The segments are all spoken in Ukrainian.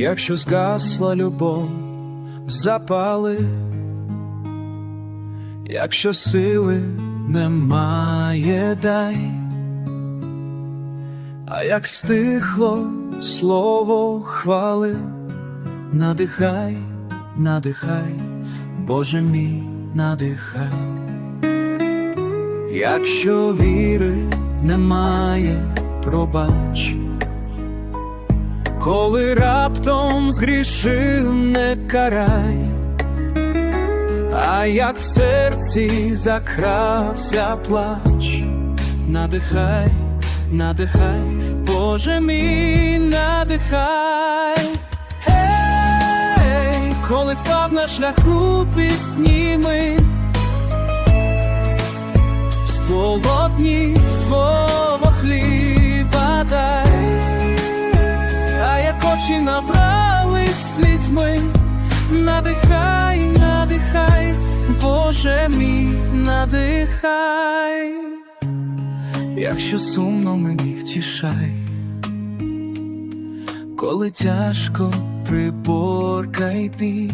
якщо згасла любов, запали, якщо сили немає, дай, а як стихло слово хвали, надихай, надихай, Боже мій, надихай. Якщо віри немає, пробач, коли раптом згрішив, не карай, а як в серці закрався плач, надихай, надихай, Боже мій, надихай. Гей, коли впав на шляху, підніми Голодні свого хліба як очі набрали слізьми, надихай, надихай, Боже мій, надихай, якщо сумно мені втішай, коли тяжко приборкай бій.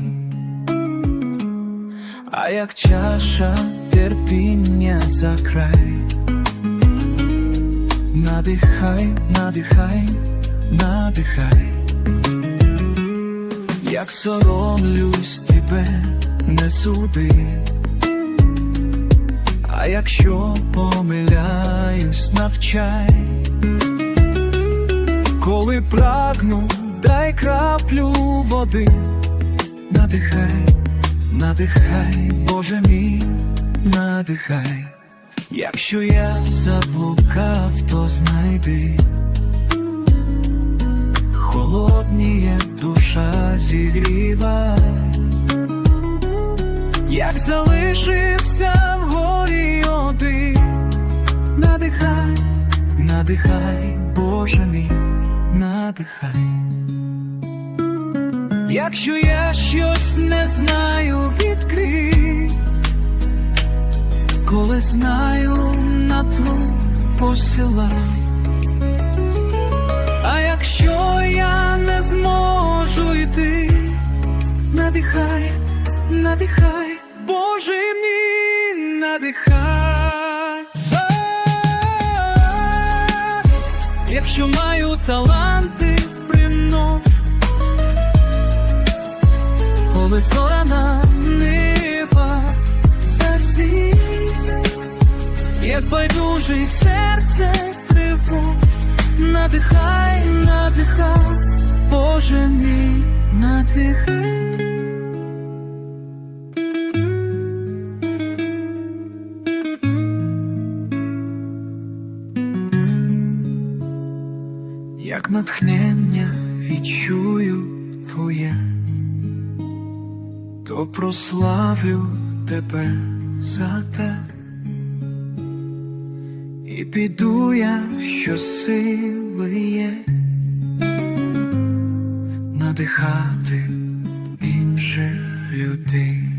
А як чаша терпіння за край, надихай, надихай, надихай, як соромлюсь тебе, не суди, а якщо помиляюсь, навчай, коли прагну, дай краплю води, надихай надихай, Боже мій, надихай, якщо я заблукав, то знайди, холодніє душа зігрівай, як залишився в горі один, надихай, надихай, Боже мій, надихай. Якщо я щось не знаю, відкрий, коли знаю на труд посилай, надихай, надихай, Боже мій, надихай, якщо маю таланти, примножу коли зорана нива засій, як байдужий серце тривож, надихай, надихай, Боже мій, надихай. Як натхнення відчую твоє то прославлю тебе за те, і піду я, що сили є, надихати інших людей.